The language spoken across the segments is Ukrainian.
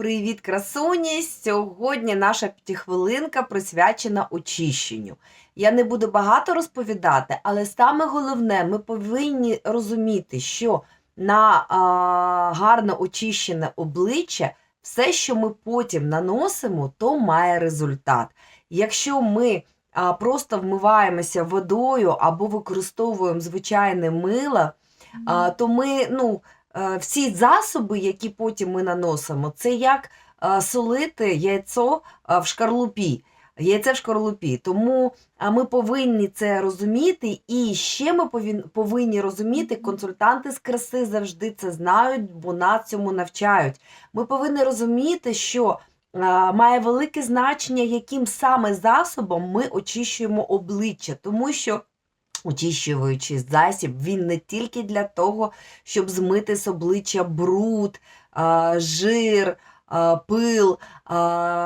Привіт, красуні! Сьогодні наша п'ятихвилинка присвячена очищенню. Я не буду багато розповідати, але саме головне, ми повинні розуміти, що на а, гарно очищене обличчя все, що ми потім наносимо, то має результат. Якщо ми а, просто вмиваємося водою або використовуємо звичайне мило, а, то ми, ну, всі засоби, які потім ми наносимо, це як е, солити яйцо е, в шкарлупі. Яйце в шкарлупі. Тому ми повинні це розуміти, і ще ми повинні розуміти, консультанти з краси завжди це знають, бо нас цьому навчають. Ми повинні розуміти, що має велике значення, яким саме засобом ми очищуємо обличчя, тому що очищуючий засіб, він не тільки для того, щоб змити з обличчя бруд, жир, пил,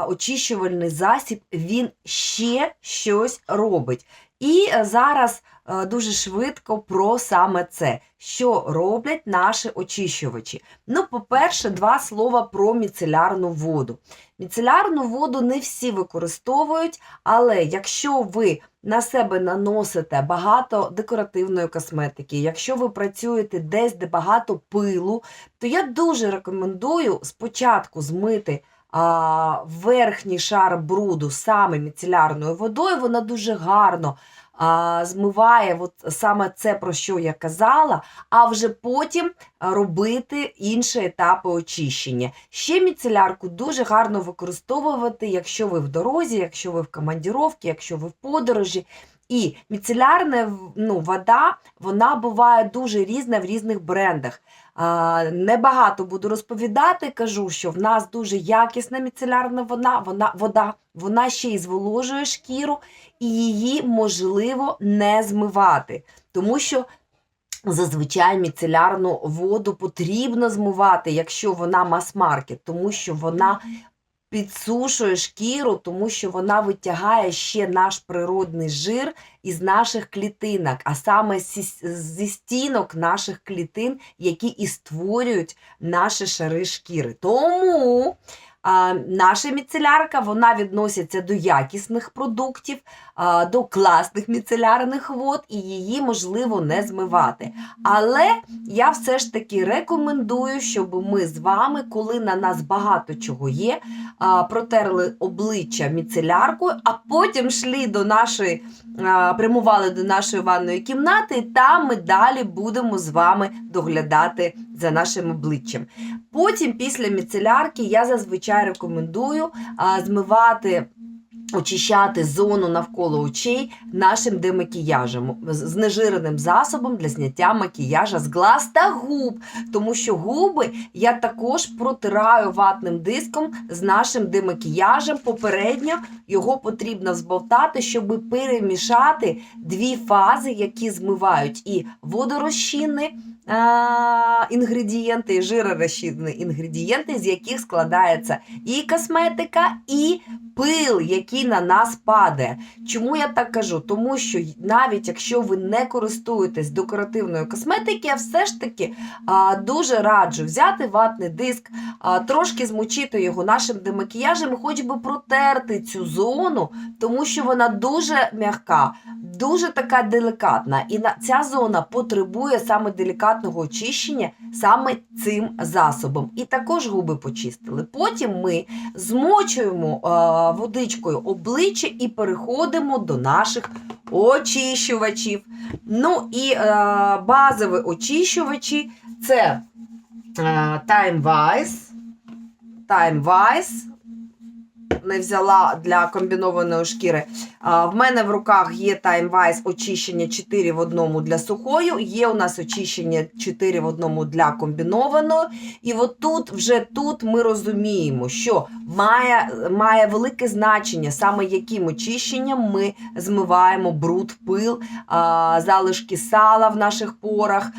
очищувальний засіб, він ще щось робить. І е, зараз дуже швидко про саме це, що роблять наші очищувачі. Ну, по-перше, два слова про міцелярну воду. Міцелярну воду не всі використовують, але якщо ви на себе наносите багато декоративної косметики, якщо ви працюєте десь, де багато пилу, то я дуже рекомендую спочатку змити а, верхній шар бруду саме міцелярною водою. Вона дуже гарно а, змиває от саме це, про що я казала, а вже потім робити інші етапи очищення. Ще міцелярку дуже гарно використовувати, якщо ви в дорозі, якщо ви в командіровці, якщо ви в подорожі. І міцелярна ну, вода вона буває дуже різна в різних брендах. Небагато буду розповідати, кажу, що в нас дуже якісна міцелярна вода, вона, вода, вона ще й зволожує шкіру, і її можливо не змивати, тому що зазвичай міцелярну воду потрібно змивати, якщо вона мас-маркет, тому що вона підсушує шкіру, тому що вона витягає ще наш природний жир із наших клітинок, а саме зі, стінок наших клітин, які і створюють наші шари шкіри. Тому наша міцелярка вона відноситься до якісних продуктів, до класних міцелярних вод, і її можливо не змивати. Але я все ж таки рекомендую, щоб ми з вами, коли на нас багато чого є, протерли обличчя міцеляркою, а потім йшли до нашої, прямували до нашої ванної кімнати, і там ми далі будемо з вами доглядати за нашим обличчям. Потім, після міцелярки, я зазвичай рекомендую а, змивати. Очищати зону навколо очей нашим демакіяжем, знежиреним засобом для зняття макіяжа з глаз та губ. Тому що губи я також протираю ватним диском з нашим демакіяжем. Попередньо його потрібно збовтати, щоб перемішати дві фази, які змивають і водорозчинні а, інгредієнти, жиророзчинні інгредієнти, з яких складається і косметика, і пил, який на нас падає. Чому я так кажу? Тому що навіть якщо ви не користуєтесь декоративною косметики, я все ж таки а, дуже раджу взяти ватний диск, а, трошки змочити його нашим демакіяжем, хоч би протерти цю зону, тому що вона дуже м'яка, дуже така делікатна. І ця зона потребує саме делікатного очищення саме цим засобом. І також губи почистили. Потім ми змочуємо а, водичкою обличчя і переходимо до наших очищувачів. Ну і е, базові очищувачі це е, Time Wise. Time. Не взяла для комбінованої шкіри. В мене в руках є Time Wise очищення 4 в одному для сухої, є у нас очищення 4 в одному для комбінованої. І от тут, вже тут ми розуміємо, що має, має велике значення, саме яким очищенням ми змиваємо бруд, пил, залишки сала в наших порах,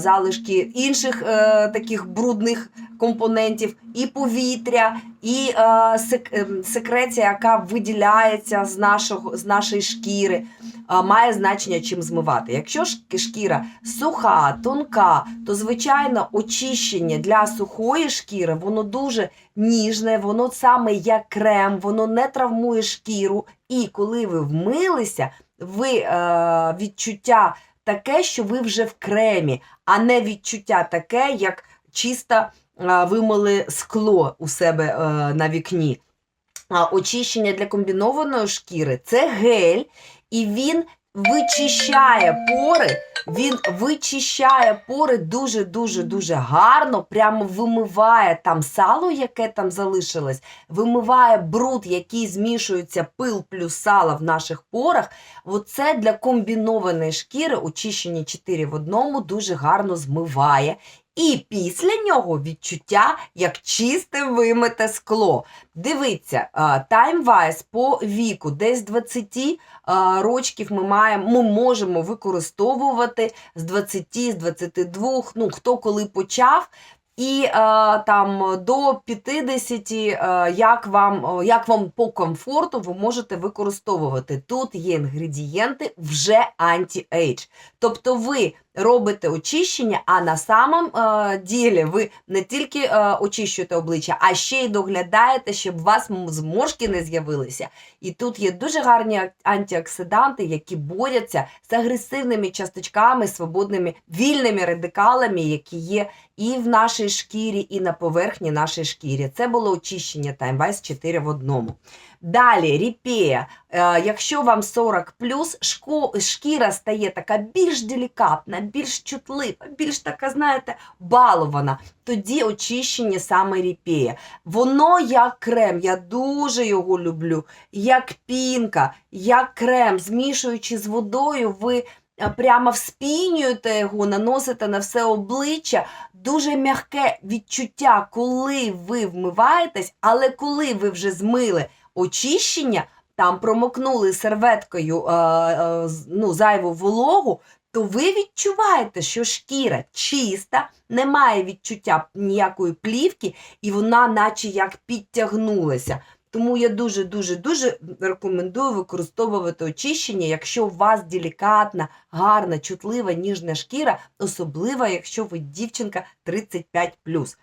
залишки інших е, таких брудних компонентів, і повітря, і е, ем, секреція, яка виділяється з, нашого, з нашої шкіри. а, має значення чим змивати. Якщо шкіра суха, тонка, то звичайно очищення для сухої шкіри воно дуже ніжне, воно саме як крем, воно не травмує шкіру. І коли ви вмилися, ви е, відчуття таке, що ви вже в кремі, а не відчуття таке, як чисто е, вимили скло у себе е, на вікні. Очищення для комбінованої шкіри це гель, і він вичищає пори. Він вичищає пори дуже дуже дуже гарно, прямо вимиває там сало, яке там залишилось, вимиває бруд, який змішується пил плюс сало в наших порах. Оце для комбінованої шкіри очищення 4 в одному дуже гарно змиває. І після нього відчуття як чисте вимите скло. Дивіться, таймвайз по віку, десь 20 а, рочків ми маємо, ми можемо використовувати з 20, з 22, ну хто коли почав. І е, там до 50, е, як вам, е, як вам по комфорту, ви можете використовувати. Тут є інгредієнти вже анті-ейдж. Тобто ви робите очищення, а на самом е, ділі ви не тільки е, очищуєте обличчя, а ще й доглядаєте, щоб у вас зморшки не з'явилися. І тут є дуже гарні антиоксиданти, які борються з агресивними часточками, свободними вільними радикалами, які є і в нашій шкірі, і на поверхні нашої шкірі. Це було очищення Time Wise 4 в одному. Далі ріпея. Е, якщо вам 40 шкіра стає така більш делікатна, більш чутлива, більш така, знаєте, балована, тоді очищення саме ріпея. Воно як крем, я дуже його люблю, як пінка, як крем, змішуючи з водою, ви е, прямо вспінюєте його, наносите на все обличчя. Дуже м'яке відчуття, коли ви вмиваєтесь, але коли ви вже змили очищення, там промокнули серветкою е, е, ну, зайву вологу, то ви відчуваєте, що шкіра чиста, немає відчуття ніякої плівки, і вона наче як підтягнулася. Тому я дуже дуже дуже рекомендую використовувати очищення, якщо у вас делікатна, гарна, чутлива, ніжна шкіра, особливо якщо ви дівчинка 35+.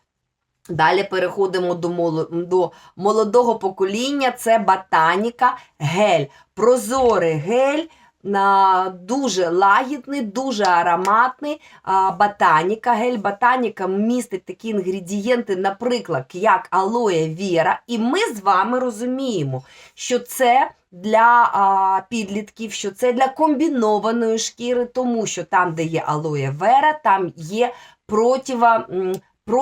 Далі переходимо до, до молодого покоління. Це ботаніка гель. Прозорий гель. Дуже лагідний, дуже ароматний ботаніка. Гель ботаніка містить такі інгредієнти, наприклад, як алоє віра. І ми з вами розуміємо, що це для підлітків, що це для комбінованої шкіри, тому що там, де є алоє вера, там є протива. М,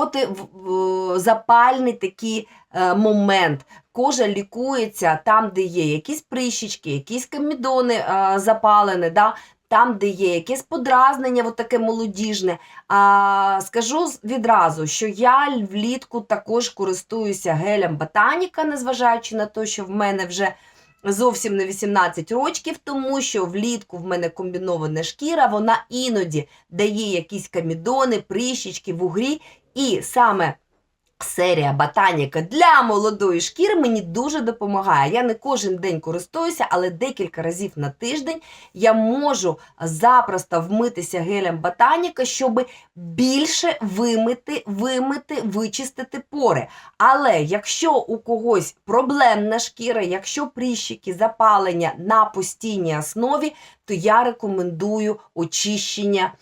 Протизапальний такий е, момент. Кожа лікується там, де є якісь прищички, якісь комідони е, запалені, да? там, де є якесь подразнення, от таке молодіжне. А, скажу відразу, що я влітку також користуюся гелем ботаніка, незважаючи на те, що в мене вже зовсім не 18 років, тому що влітку в мене комбінована шкіра, вона іноді дає якісь комідони, прищички, вугрі, і саме серія ботаніка для молодої шкіри мені дуже допомагає. Я не кожен день користуюся, але декілька разів на тиждень я можу запросто вмитися гелем ботаніка, щоб більше вимити, вимити, вичистити пори. Але якщо у когось проблемна шкіра, якщо прищики, запалення на постійній основі, то я рекомендую очищення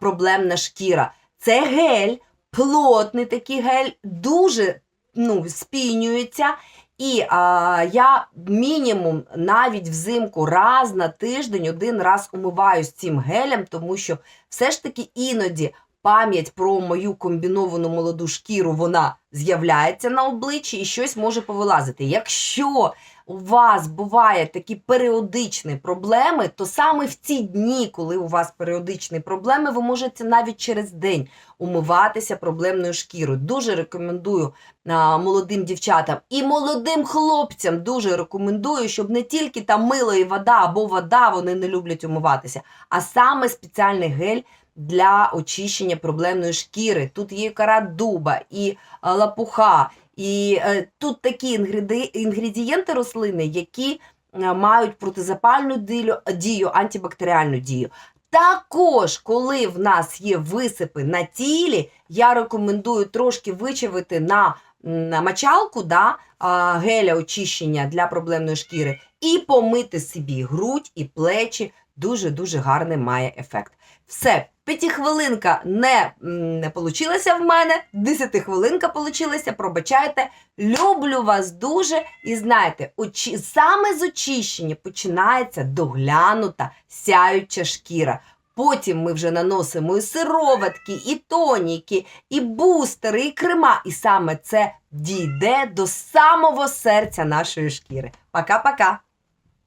проблемна шкіра. Це гель, плотний такий гель, дуже ну, спінюється. І а, я мінімум навіть взимку раз на тиждень один раз умиваюсь цим гелем, тому що все ж таки іноді пам'ять про мою комбіновану молоду шкіру вона з'являється на обличчі і щось може повилазити. Якщо у вас буває такі періодичні проблеми, то саме в ці дні, коли у вас періодичні проблеми, ви можете навіть через день умиватися проблемною шкірою. Дуже рекомендую а, молодим дівчатам і молодим хлопцям дуже рекомендую, щоб не тільки там мило і вода або вода, вони не люблять умиватися, а саме спеціальний гель. Для очищення проблемної шкіри. Тут є кора дуба і лапуха, і е, тут такі інгредієнти рослини, які е, мають протизапальну дію, дію, антибактеріальну дію. Також, коли в нас є висипи на тілі, я рекомендую трошки вичавити на, на мочалку да, геля очищення для проблемної шкіри і помити собі грудь і плечі. Дуже-дуже гарний має ефект. Все, п'ятихвилинка не, не получилася в мене, десятихвилинка получилася, пробачайте. Люблю вас дуже і знаєте, очі... саме з очищення починається доглянута сяюча шкіра. Потім ми вже наносимо і сироватки, і тоніки, і бустери, і крема. І саме це дійде до самого серця нашої шкіри. Пока-пока!